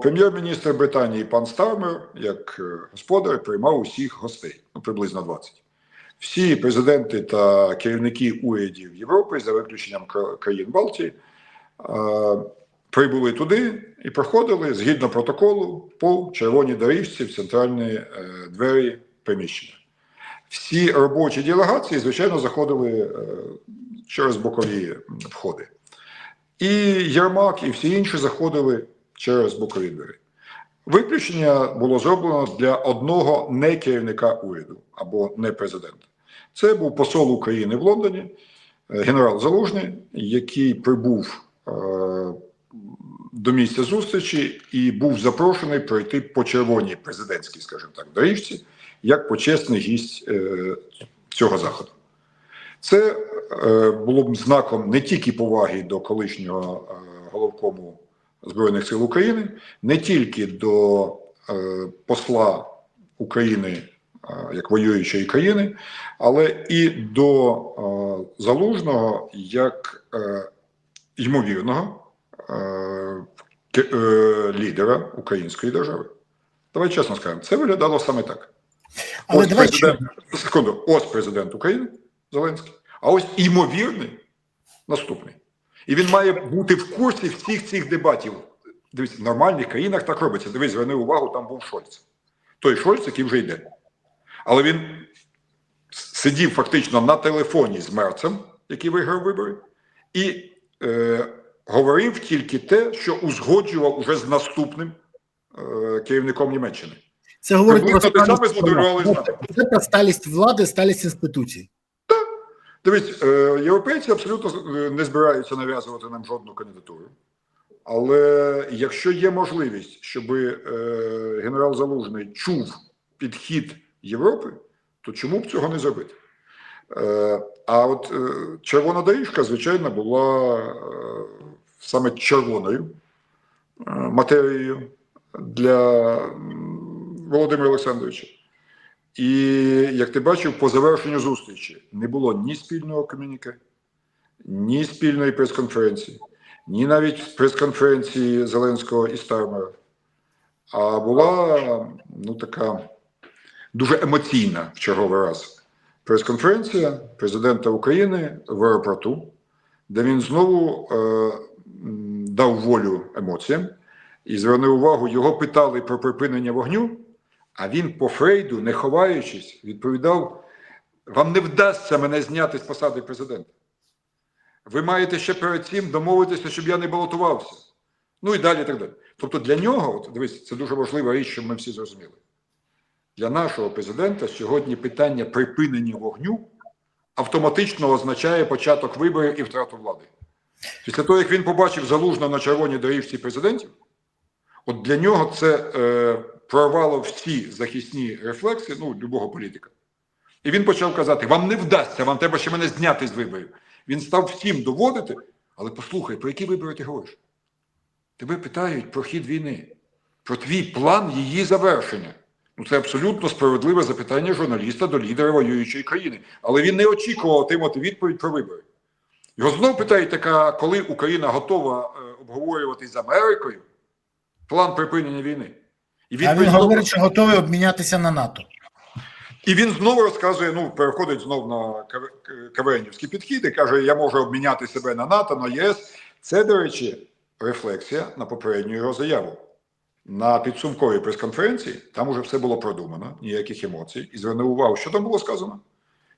Прем'єр-міністр Британії пан Стармер, як е, господар, приймав усіх гостей, ну приблизно 20. Всі президенти та керівники урядів Європи, за виключенням країн Балтії, е, прибули туди і проходили згідно протоколу по червоній доріжці в центральні е, двері приміщення. Всі робочі делегації, звичайно, заходили через бокові входи. І Єрмак, і всі інші заходили через двері. Виключення було зроблено для одного не керівника уряду або не президента. Це був посол України в Лондоні, е, генерал Залужний, який прибув е, до місця зустрічі і був запрошений пройти по червоній президентській, скажімо так, доріжці, як почесний гість е, цього заходу. Це е, було б знаком не тільки поваги до колишнього е, головкому Збройних сил України, не тільки до е, посла України е, як воюючої країни, але і до е, залужного як е, ймовірного е, е, лідера української держави. Давай чесно скажемо, це виглядало саме так. Але Ось давай президент, секунду, ось президент України Зеленський, а ось ймовірний наступний. І він має бути в курсі всіх цих дебатів. Дивіться, в нормальних країнах так робиться. Дивись, зверни увагу, там був Шольц. Той Шольц, який вже йде. Але він сидів фактично на телефоні з Мерцем, який виграв вибори, і е, говорив тільки те, що узгоджував уже з наступним е, керівником Німеччини. Це говорить про Приблизно сталість. Це сталість влади, сталість інституцій. Дивись, е, європейці абсолютно е, не збираються нав'язувати нам жодну кандидатуру. Але якщо є можливість, щоб е, генерал Залужний чув підхід Європи, то чому б цього не зробити? А от червона доріжка, звичайно, була саме червоною матерією для Володимира Олександровича. І як ти бачив, по завершенню зустрічі не було ні спільного комюніке, ні спільної прес-конференції, ні навіть прес-конференції Зеленського і Стармера. А була ну така дуже емоційна в черговий раз прес-конференція президента України в аеропорту, де він знову е, дав волю емоціям і звернув увагу, його питали про припинення вогню. А він по Фрейду, не ховаючись, відповідав: вам не вдасться мене зняти з посади президента. Ви маєте ще перед цим домовитися, щоб я не балотувався. Ну і далі, так далі. Тобто для нього, от дивись, це дуже важлива річ, щоб ми всі зрозуміли. Для нашого президента сьогодні питання припинення вогню автоматично означає початок виборів і втрату влади. Після того, як він побачив залужно на червоній доріжці президентів, От для нього це е, прорвало всі захисні рефлекси ну, любого політика. І він почав казати: вам не вдасться, вам треба ще мене зняти з виборів. Він став всім доводити, але послухай, про які вибори ти говориш? Тебе питають про хід війни, про твій план її завершення. Ну, це абсолютно справедливе запитання журналіста до лідера воюючої країни. Але він не очікував отримати відповідь про вибори. Його знову питають, така, коли Україна готова е, обговорювати з Америкою план припинення війни. І А він знову- говорить, що готовий обмінятися на НАТО. і він знову розказує: ну, переходить знову на кавенівський підхід і каже: я можу обміняти себе на НАТО, на ЄС. Це, до речі, рефлексія на попередню його заяву. На підсумковій прес-конференції там уже все було продумано, ніяких емоцій. І звернув увагу, що там було сказано.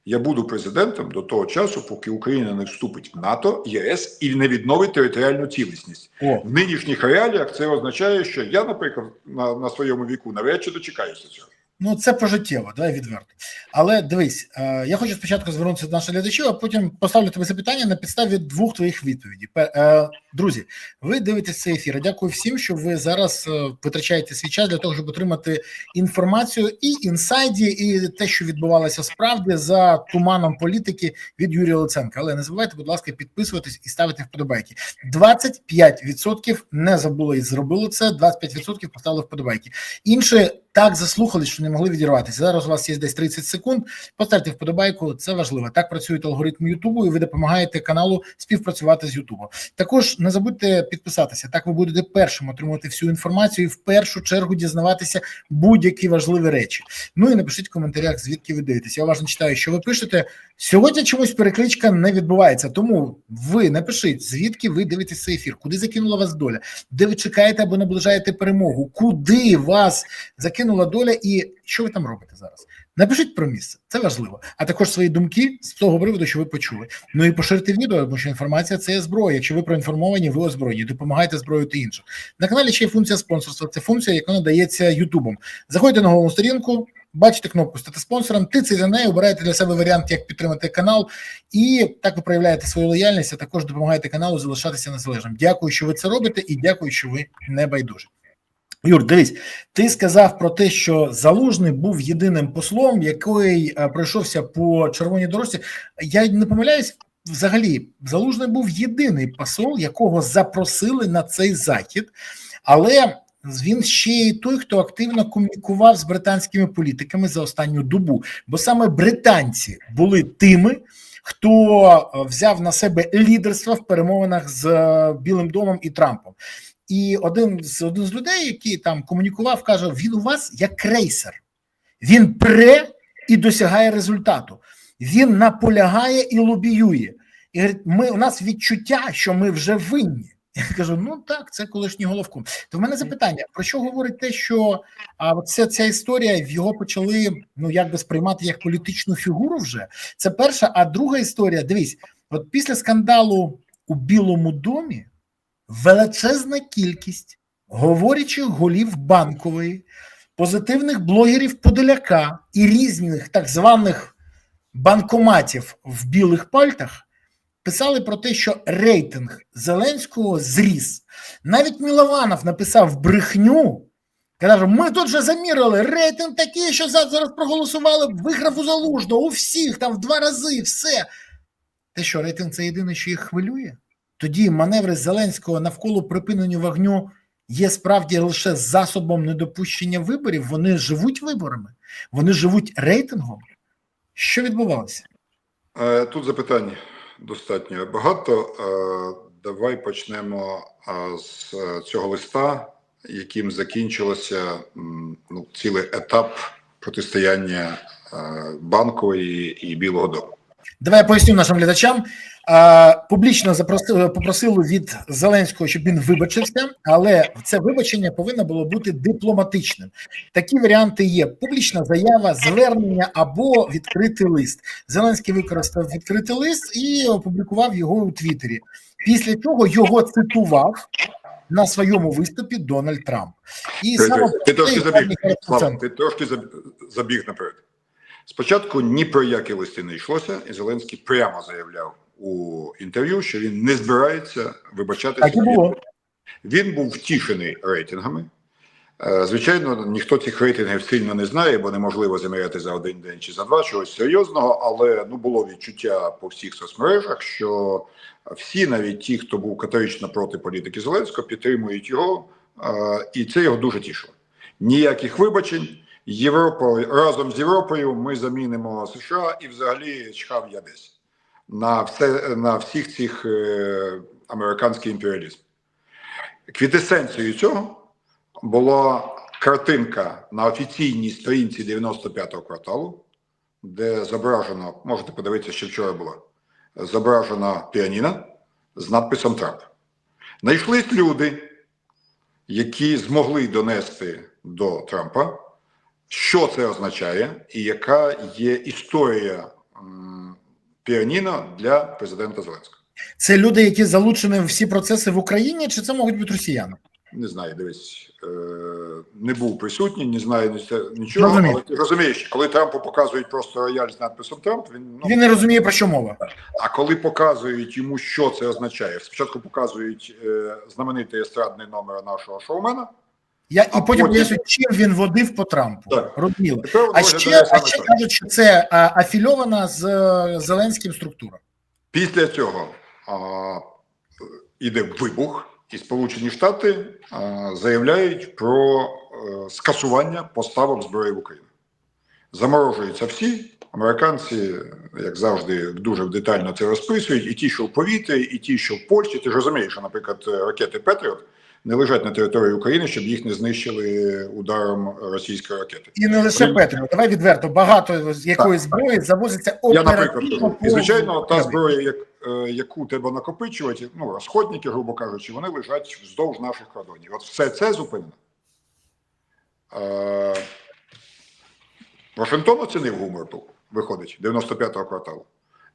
Я буду президентом до того часу, поки Україна не вступить в НАТО, ЄС і не відновить територіальну цілісність. О, В нинішніх реаліях це означає, що я, наприклад, на, на своєму віку навряд чи дочекаюся цього. Ну це пожиттєво, давай відверто. Але дивись, е, я хочу спочатку звернутися до наших глядачів, а потім поставлю тобі запитання на підставі двох твоїх відповідей. Е, Друзі, ви дивитесь цей ефір. Дякую всім, що ви зараз е, витрачаєте свій час для того, щоб отримати інформацію і інсайді, і те, що відбувалося справді за туманом політики від Юрія Луценка. Але не забувайте, будь ласка, підписуватись і ставити вподобайки. 25% не забули і зробили це. 25% поставили вподобайки. Інше так заслухались, що не могли відірватися. Зараз у вас є десь 30 секунд. Поставте вподобайку, це важливо. Так працюють алгоритми Ютубу, і ви допомагаєте каналу співпрацювати з Ютубом. Також не забудьте підписатися. Так ви будете першим отримувати всю інформацію і в першу чергу дізнаватися будь-які важливі речі. Ну і напишіть в коментарях, звідки ви дивитесь. Я уважно читаю, що ви пишете. Сьогодні чомусь перекличка не відбувається. Тому ви напишіть, звідки ви дивитесь цей ефір, куди закинула вас доля, де ви чекаєте або наближаєте перемогу, куди вас закинула доля, і що ви там робите зараз. Напишіть про місце, це важливо. А також свої думки з того приводу, що ви почули. Ну і поширте відео, тому що інформація це є зброя. Якщо ви проінформовані, ви озброєні, допомагайте зброювати інших. На каналі ще є функція спонсорства. Це функція, яка надається Ютубом. Заходьте на головну сторінку, бачите кнопку стати спонсором, тицяйте за нею, обираєте для себе варіант, як підтримати канал, і так ви проявляєте свою лояльність, а також допомагаєте каналу залишатися незалежним. Дякую, що ви це робите, і дякую, що ви не байдужі. Юр, дивись, ти сказав про те, що Залужний був єдиним послом, який е, пройшовся по червоній дорожці. Я не помиляюсь, взагалі, Залужний був єдиний посол, якого запросили на цей захід, але він ще й той, хто активно комунікував з британськими політиками за останню добу, бо саме британці були тими. Хто е, взяв на себе лідерство в перемовинах з е, Білим домом і Трампом? І один з один з людей, який там комунікував, каже: він у вас як крейсер, він пре і досягає результату. Він наполягає і лобіює. І говорить, ми у нас відчуття, що ми вже винні. Я кажу: ну так, це колишній головком. То в мене запитання: про що говорить те, що а ця, ця історія його почали ну якби сприймати як політичну фігуру вже? Це перша, а друга історія. Дивись, от після скандалу у Білому домі величезна кількість говорячих голів банкової, позитивних блогерів Подоляка і різних так званих банкоматів в білих пальтах писали про те, що рейтинг Зеленського зріс. Навіть Мілованов написав брехню. Каже, ми тут же замірили рейтинг такий, що зараз проголосували, виграв у залужного, у всіх там в два рази, все. Те, що рейтинг це єдине, що їх хвилює. Тоді маневри Зеленського навколо припинення вогню є справді лише засобом недопущення виборів. Вони живуть виборами, вони живуть рейтингом. Що відбувалося? Е, Тут запитань достатньо багато. Е, Давай почнемо е, з цього листа, яким закінчилося ну, цілий етап протистояння банкової і Білого Дому. Давай я поясню нашим глядачам. А, публічно запросили попросили від Зеленського, щоб він вибачився, але це вибачення повинно було бути дипломатичним. Такі варіанти є: публічна заява, звернення або відкритий лист. Зеленський використав відкритий лист і опублікував його у Твіттері. Після чого його цитував на своєму виступі Дональд Трамп. І Ти- саме ти- ти трошки забіг. Слава, ти трошки забіг наперед. Спочатку ні про які листи не йшлося, і Зеленський прямо заявляв у інтерв'ю, що він не збирається вибачатися. Так і було. Він був втішений рейтингами. Е, Звичайно, ніхто цих рейтингів сильно не знає, бо неможливо заміряти за один день чи за два чогось серйозного. Але ну було відчуття по всіх соцмережах, що всі, навіть ті, хто був категорично проти політики Зеленського, підтримують його, е, і це його дуже тішило. Ніяких вибачень. Європа разом з Європою ми замінимо США і взагалі чхав я десь на все на всіх цих е, американський імперіалізм. Квітесенцією цього була картинка на офіційній сторінці 95-го кварталу, де зображено, можете подивитися, що вчора було, зображена піаніна з надписом Трамп. Знайшлись люди, які змогли донести до Трампа, що це означає, і яка є історія піаніно для президента Зеленського. Це люди, які залучені в всі процеси в Україні, чи це можуть бути росіяни? Не знаю, дивись, е, не був присутній, не знаю ні- нічого, Розумію. але ти розумієш, коли Трампу показують просто рояль з надписом Трамп, він ну Він не розуміє про що мова. а коли показують йому, що це означає, спочатку показують е, знаменитий естрадний номер нашого шоумена. Я А і потім потім- пояснюю, чим він водив по Трампу. Так. Розуміло. А ще, а ще кажуть, що це а, афільована з е, Зеленським структура. Після цього а, іде вибух, і Сполучені Штати а, заявляють про е, скасування поставок зброї в Україну. Заморожуються всі. Американці, як завжди, дуже детально це розписують. І ті, що в повітрі, і ті, що в Польщі. Ти ж розумієш, що, наприклад, ракети Петріот не лежать на території України, щоб їх не знищили ударом російської ракети. І не лише При- Петріо. Давай відверто. Багато з якої зброї завозиться Я, наприклад, оперативно. кажу. І звичайно, та зброя, як, е, яку треба накопичувати, ну розходники, грубо кажучи, вони лежать вздовж наших кордонів. От все це зупинено. Е, Вашингтон оцінив гумор тут, виходить, 95-го кварталу.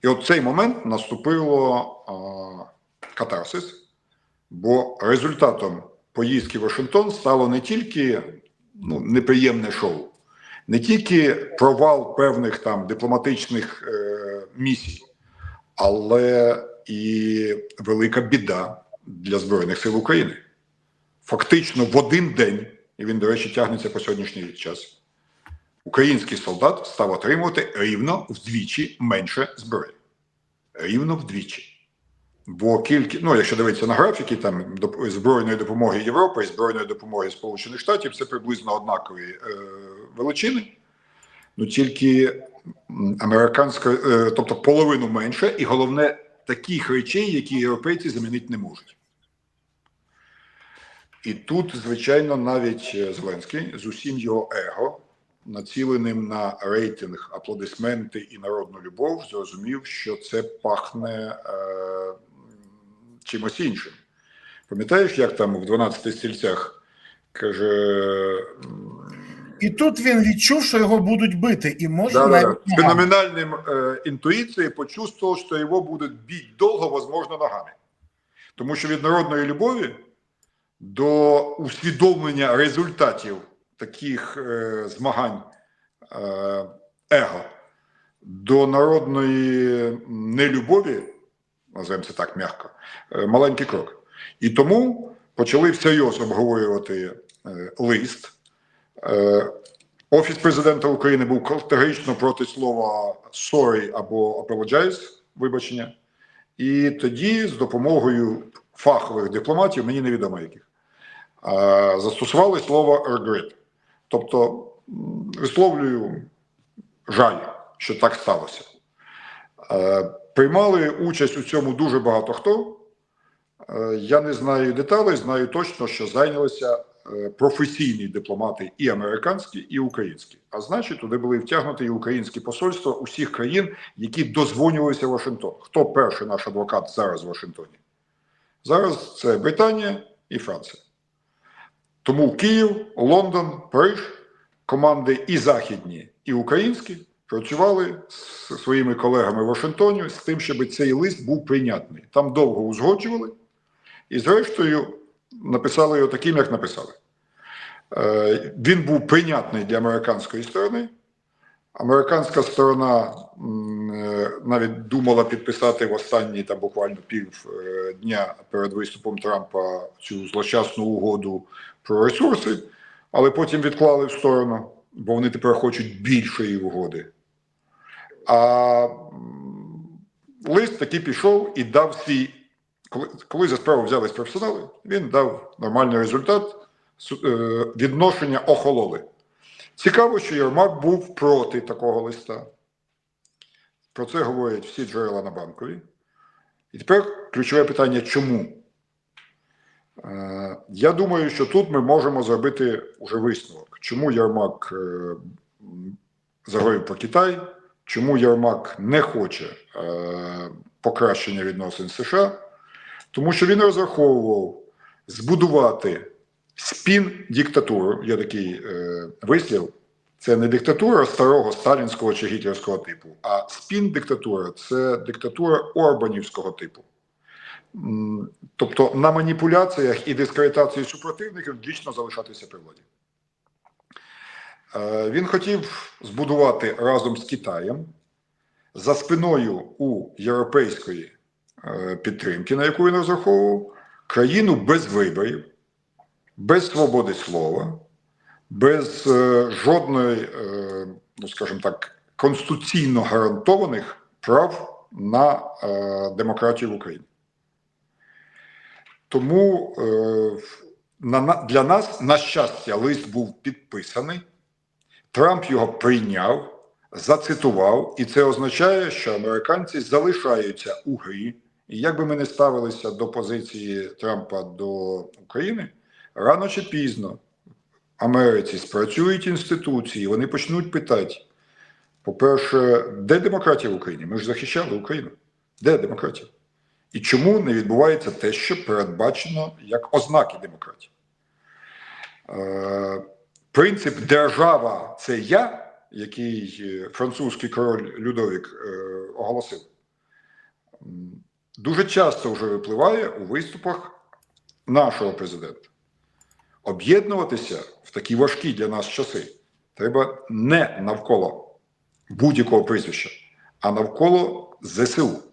І от цей момент наступило е, катарсис, бо результатом поїздки в Вашингтон стало не тільки ну, неприємне шоу, не тільки провал певних там дипломатичних е, місій, але і велика біда для Збройних сил України. Фактично в один день, і він, до речі, тягнеться по сьогоднішній час. Український солдат став отримувати рівно вдвічі менше зброї. Рівно вдвічі. Бо кількість, ну якщо дивитися на графіки там доп- збройної допомоги Європи і збройної допомоги Сполучених Штатів, це приблизно однакові е, величини. Ну тільки американська, е, тобто половину менше, і головне таких речей, які європейці замінити не можуть. І тут, звичайно, навіть е, Зеленський з усім його его, націленим на рейтинг, аплодисменти і народну любов, зрозумів, що це пахне е, чимось іншим. Пам'ятаєш, як там в 12 стільцях каже. І тут він відчув, що його будуть бити, і може Да, навіть да. С ногами. феноменальным э, що його будуть бити довго, возможно, ногами. Тому що від народної любові до усвідомлення результатів таких е, змагань е, его до народної нелюбові, називаємо це так м'яко, е, маленький крок. І тому почали всерйоз обговорювати е, лист. Е, Офіс президента України був категорично проти слова sorry або apologize, вибачення. І тоді, з допомогою фахових дипломатів, мені невідомо яких, застосували слово regret. Тобто висловлюю жаль, що так сталося. Приймали участь у цьому дуже багато хто. Е, Я не знаю деталей, знаю точно, що зайнялися е, професійні дипломати і американські, і українські. А значить, туди були втягнуті і українські посольства усіх країн, які дозвонювалися Вашингтон. Хто перший наш адвокат зараз в Вашингтоні? Зараз це Британія і Франція. Тому Київ, Лондон, Париж, команди і західні, і українські працювали з своїми колегами в Вашингтоні з тим, щоб цей лист був прийнятний. Там довго узгоджували, і зрештою написали його таким, як написали. Е, Він був прийнятний для американської сторони. Американська сторона е, навіть думала підписати в останні там буквально пів е, дня перед виступом Трампа цю злощасну угоду про ресурси, але потім відклали в сторону, бо вони тепер хочуть більшої угоди. А лист таки пішов і дав свій. Коли, за справу взялись професіонали, він дав нормальний результат. Е, Відношення охололи. Цікаво, що Єрмак був проти такого листа. Про це говорять всі джерела на банкові. І тепер ключове питання: чому? Е, Я думаю, що тут ми можемо зробити уже висновок. Чому Єрмак е, заговорив про Китай, чому Єрмак не хоче е, покращення відносин США, тому що він розраховував збудувати спін диктатуру. Є такий е, вислів. Це не диктатура старого сталінського чи гітлерського типу, а спін диктатура це диктатура Орбанівського типу. Тобто на маніпуляціях і дискредитації супротивників вічно залишатися при владі. Е, Він хотів збудувати разом з Китаєм за спиною у європейської е, підтримки, на яку він розраховував, країну без виборів, без свободи слова, без е, жодної, ну скажімо так, конституційно гарантованих прав на демократію в Україні. Тому для нас, на щастя, лист був підписаний. Трамп його прийняв, зацитував, і це означає, що американці залишаються у грі. І як би ми не ставилися до позиції Трампа до України, рано чи пізно Америці спрацюють інституції, вони почнуть питати: по-перше, де демократія в Україні? Ми ж захищали Україну. Де демократія? І чому не відбувається те, що передбачено як ознаки демократії? Принцип держава це я, який е, французький король Людовік е, оголосив, дуже часто вже випливає у виступах нашого президента. Об'єднуватися в такі важкі для нас часи треба не навколо будь-якого прізвища, а навколо ЗСУ.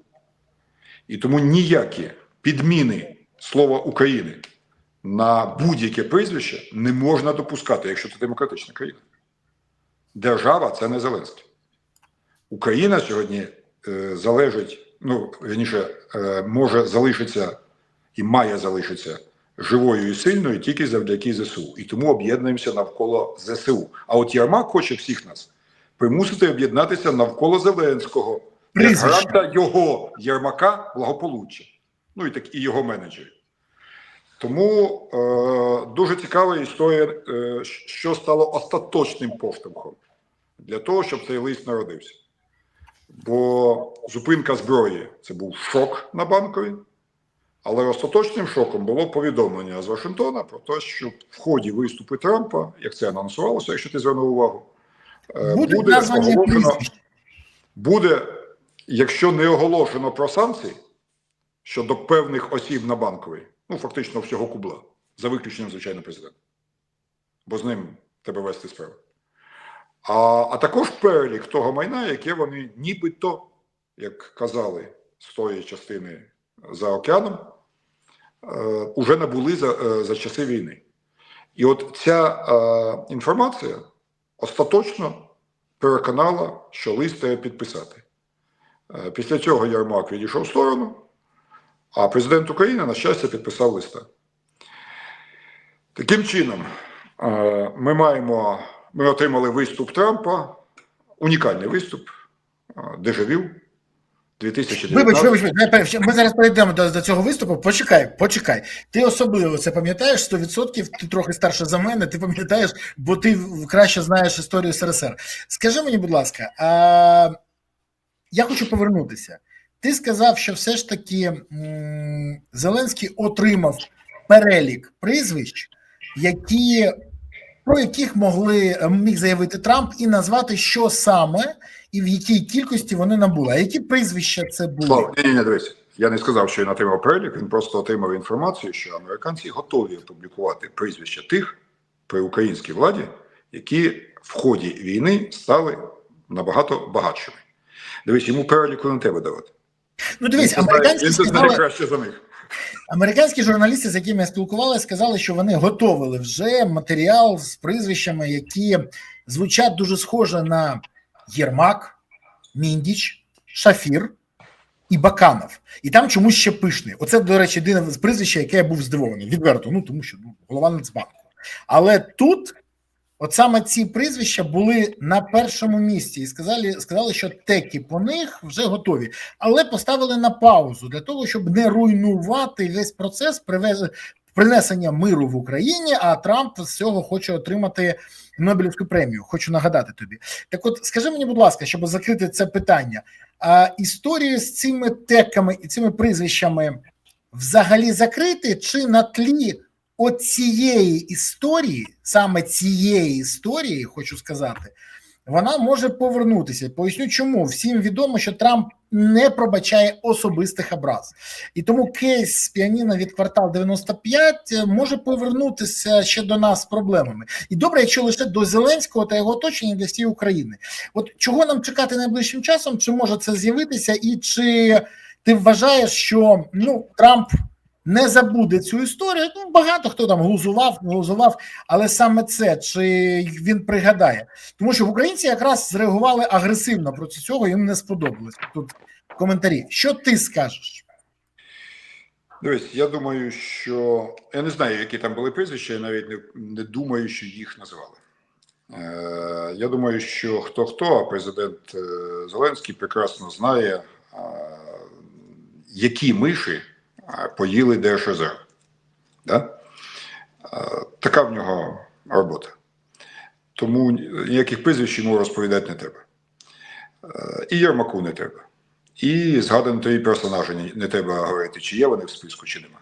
І тому ніякі підміни слова України на будь-яке прізвище не можна допускати, якщо це демократична країна. Держава це не Зеленський. Україна сьогодні е, залежить, ну вірніше, е, може залишитися і має залишитися живою і сильною тільки завдяки ЗСУ. І тому об'єднуємося навколо ЗСУ. А от Єрмак хоче всіх нас примусити об'єднатися навколо Зеленського, як гаранта його Єрмака благополуччя. Ну і так і його менеджерів. Тому е, дуже цікава історія, е, що стало остаточним поштовхом для того, щоб цей лист народився. Бо зупинка зброї це був шок на банкові, але остаточним шоком було повідомлення з Вашингтона про те, що в ході виступу Трампа, як це анонсувалося, якщо ти звернув увагу, е, Будуть буде оголошено, буде, якщо не оголошено про санкції щодо певних осіб на банковій, ну фактично всього кубла, за виключенням, звичайно, президента. Бо з ним треба вести справу. А, а також перелік того майна, яке вони нібито, як казали з тої частини за океаном, е, уже набули за, е, за часи війни. І от ця е, інформація остаточно переконала, що лист треба підписати. Е, Після цього Ярмак відійшов в сторону, а президент України, на щастя, підписав листа. Таким чином, е, ми маємо, ми отримали виступ Трампа, унікальний виступ, е, дежавю 2019. Вибач, вибач, вибач, ми зараз перейдемо до, до цього виступу. Почекай, почекай. Ти особливо це пам'ятаєш 100%, ти трохи старше за мене, ти пам'ятаєш, бо ти краще знаєш історію СРСР. Скажи мені, будь ласка, а, я хочу повернутися. Ти сказав, що все ж таки Зеленський отримав перелік прізвищ, які, про яких могли міг заявити Трамп і назвати, що саме і в якій кількості вони набули. А які прізвища це були? Ні, ні, дивись. Я не сказав, що він отримав перелік, він просто отримав інформацію, що американці готові опублікувати прізвища тих при українській владі, які в ході війни стали набагато багатшими. Дивись, йому переліку не треба давати. Ну дивись, американські сказали, краще за них. американські журналісти, з якими я спілкувалася, сказали, що вони готовили вже матеріал з прізвищами, які звучать дуже схоже на Єрмак, Міндіч, Шафір і Баканов. І там чомусь ще пишний. Оце, до речі, єдине з прізвище, яке я був здивований. Відверто, ну тому що ну, голова Нацбанку. Але тут, от саме ці прізвища були на першому місці і сказали, сказали, що теки по них вже готові, але поставили на паузу для того, щоб не руйнувати весь процес привез... принесення миру в Україні. А Трамп з цього хоче отримати Нобелівську премію. Хочу нагадати тобі. Так, от скажи мені, будь ласка, щоб закрити це питання. А історію з цими теками і цими прізвищами взагалі закрити, чи на тлі оцієї історії, саме цієї історії, хочу сказати, вона може повернутися. Поясню, чому всім відомо, що Трамп не пробачає особистих образ, і тому кейс з піаніно від квартал 95 може повернутися ще до нас з проблемами. І добре, якщо лише до Зеленського та його оточення для всієї України. От чого нам чекати найближчим часом? Чи може це з'явитися, і чи ти вважаєш, що ну Трамп не забуде цю історію? Ну багато хто там глузував, не глузував, але саме це чи він пригадає, тому що в українці якраз зреагували агресивно проти цього, їм не сподобалось. Тут коментарі. Що ти скажеш? Дивись, я думаю, що я не знаю, які там були прізвища, я навіть не, не думаю, що їх називали. Е, я думаю, що хто хто, а президент е, Зеленський прекрасно знає, е, які миші поїли Держрезерв. Да? Така в нього робота. Тому ніяких прізвищ йому розповідати не треба. І Єрмаку не треба. І згадані персонажі не- треба говорити, чи є вони в списку, чи нема.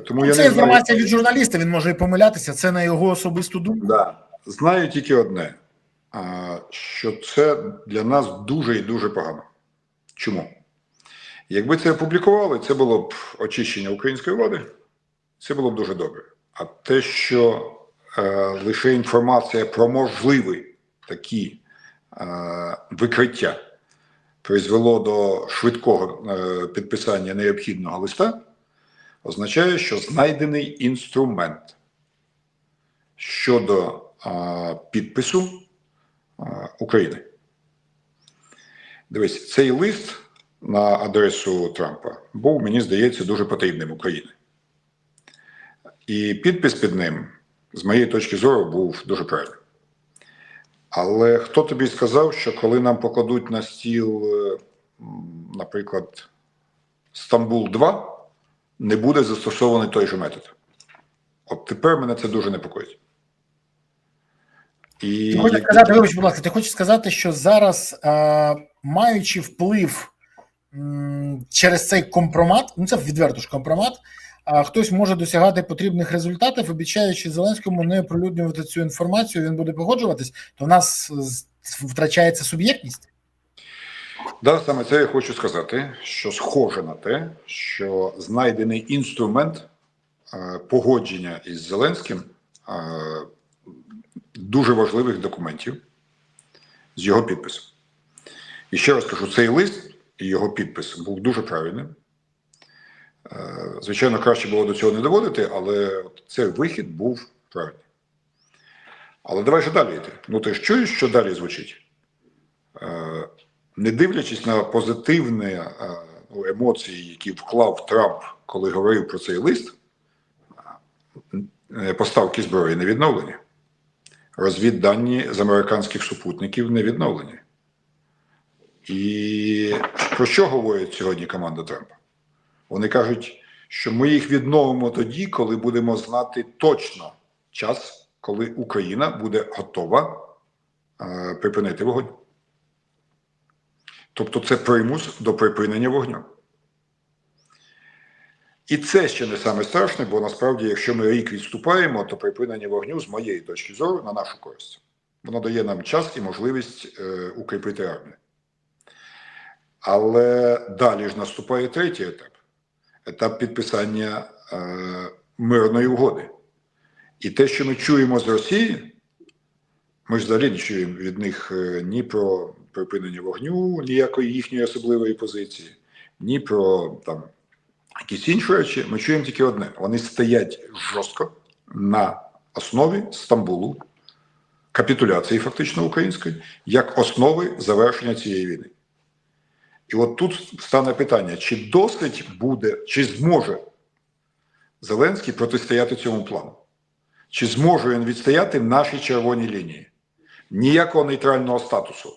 Тому я Це не знаю. інформація від журналіста, він може і помилятися. Це на його особисту думку. Да. Знаю тільки одне, що це для нас дуже і дуже погано. Чому? Якби це опублікували, це було б очищення української влади, це було б дуже добре. А те, що е, лише інформація про можливі такі е, викриття призвело до швидкого е, підписання необхідного листа, означає, що знайдений інструмент щодо а, підпису а, України. Дивись, цей лист на адресу Трампа був, мені здається, дуже потрібним Україні. І підпис під ним, з моєї точки зору, був дуже правильним. Але хто тобі сказав, що коли нам покладуть на стіл, е, наприклад, Стамбул 2, не буде застосований той же метод? От тепер мене це дуже непокоїть. І Ти хочеш сказати, вибач, будь ласка, ти хочеш сказати, що зараз, е, маючи вплив через цей компромат, ну це відверто ж компромат, хтось може досягати потрібних результатів, обіцяючи Зеленському не оприлюднювати цю інформацію, він буде погоджуватись, то в нас втрачається суб'єктність. Да, саме це я хочу сказати, що схоже на те, що знайдений інструмент е, погодження із Зеленським е, дуже важливих документів з його підписом. І ще раз кажу, цей лист і його підпис був дуже правильним. Е, Звичайно, краще було до цього не доводити, але цей вихід був правильний. Але давай ще далі йти. Ну ти ж чуєш, що далі звучить? Е, не дивлячись на позитивні е, ну, емоції, які вклав Трамп, коли говорив про цей лист, поставки зброї не відновлені. Розвіддані з американських супутників не відновлені. І про що говорить сьогодні команда Трампа? Вони кажуть, що ми їх відновимо тоді, коли будемо знати точно час, коли Україна буде готова е, припинити вогонь. Тобто це примус до припинення вогню. І це ще не саме страшне, бо насправді, якщо ми рік відступаємо, то припинення вогню, з моєї точки зору, на нашу користь. Воно дає нам час і можливість е, укріпити армію. Але далі ж наступає третій етап етап підписання е, мирної угоди. І те, що ми чуємо з Росії, ми ж взагалі не чуємо від них е, ні про припинення вогню, ніякої їхньої особливої позиції, ні про там якісь інші речі. Ми чуємо тільки одне: вони стоять жорстко на основі Стамбулу, капітуляції фактично української, як основи завершення цієї війни. І от тут стане питання: чи досить буде, чи зможе Зеленський протистояти цьому плану? Чи зможе він відстояти наші червоні лінії? Ніякого нейтрального статусу.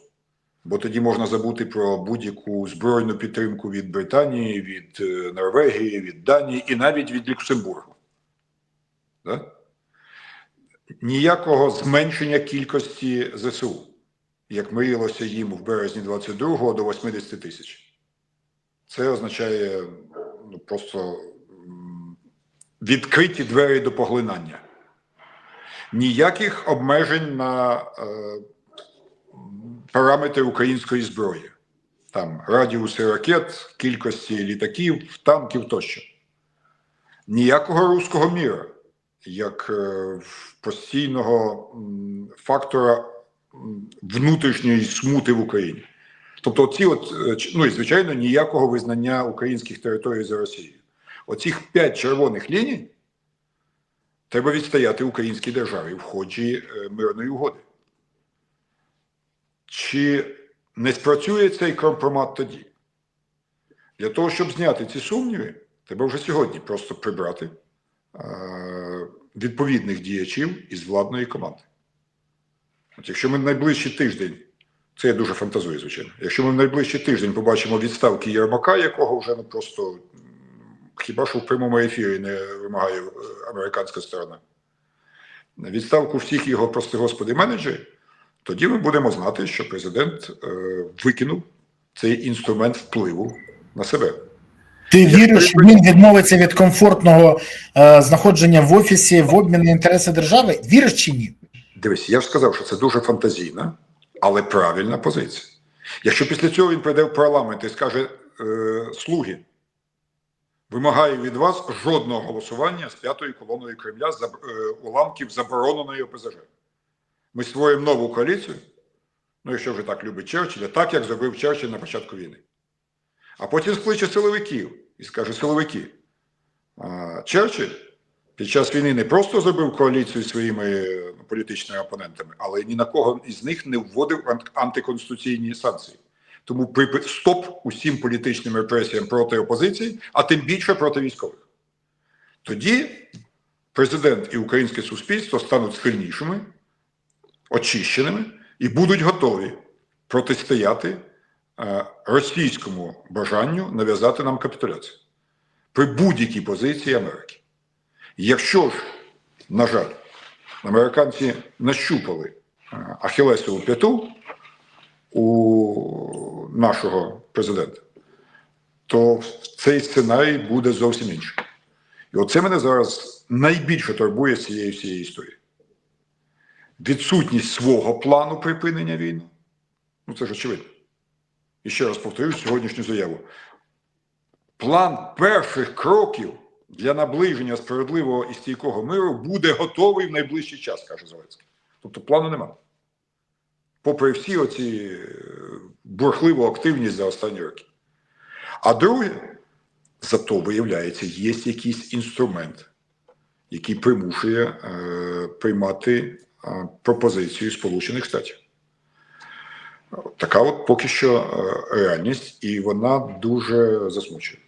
Бо тоді можна забути про будь-яку збройну підтримку від Британії, від е, Норвегії, від Данії і навіть від Люксембургу. Да? Ніякого зменшення кількості ЗСУ, як мріялося їм в березні 22-го до 80 тисяч. Це означає ну, просто відкриті двері до поглинання. Ніяких обмежень на е, параметри української зброї. Там радіуси ракет, кількості літаків, танків тощо. Ніякого руського міра, як е, постійного фактора внутрішньої смути в Україні. Тобто, ці от, е, ну і звичайно, ніякого визнання українських територій за Росією. Оцих п'ять червоних ліній треба відстояти українській державі в ході е, мирної угоди. Чи не спрацює цей компромат тоді? Для того, щоб зняти ці сумніви, Треба вже сьогодні просто прибрати е, відповідних діячів із владної команди. От якщо ми найближчий тиждень, це я дуже фантазую, звичайно. Якщо ми в найближчий тиждень побачимо відставки Єрмака, якого вже ну просто хіба що в прямому ефірі не вимагає е, американська сторона, відставку всіх його, прости господи, менеджерів, тоді ми будемо знати, що президент е, викинув цей інструмент впливу на себе. Ти Я віриш, що він відмовиться від комфортного е, знаходження в офісі в обмін на інтереси держави? Віриш чи ні? Дивись, я ж сказав, що це дуже фантазійна, але правильна позиція. Якщо після цього він прийде в парламент і скаже е, слуги, вимагаю від вас жодного голосування з п'ятою колоною Кремля за е, уламків забороненої ОПЗЖ. Ми створюємо нову коаліцію, ну якщо вже так любить Черчилля, так як зробив Черчилль на початку війни. А потім скличе силовиків і скаже силовики. Черчилль під час війни не просто зробив коаліцію своїми е, політичними опонентами, але ні на кого із них не вводив ан- антиконституційні санкції. Тому стоп усім політичним репресіям проти опозиції, а тим більше проти військових. Тоді президент і українське суспільство стануть сильнішими, очищеними і будуть готові протистояти е, російському бажанню нав'язати нам капітуляцію при будь-якій позиції Америки. Якщо ж, на жаль, американці нащупали е, Ахілесову п'яту у нашого президента, то цей сценарій буде зовсім інший. І оце мене зараз найбільше турбує цієї всієї історії. Відсутність свого плану припинення війни. Ну це ж очевидно. І ще раз повторюю сьогоднішню заяву. План перших кроків для наближення справедливого і стійкого миру буде готовий в найближчий час, каже Зеленський. Тобто плану нема. Попри всі оці е, бурхливу активність за останні роки. А друге, зато виявляється, є якийсь інструмент, який примушує е, приймати е, пропозицію Сполучених Штатів. Така от поки що е, реальність, і вона дуже засмучує.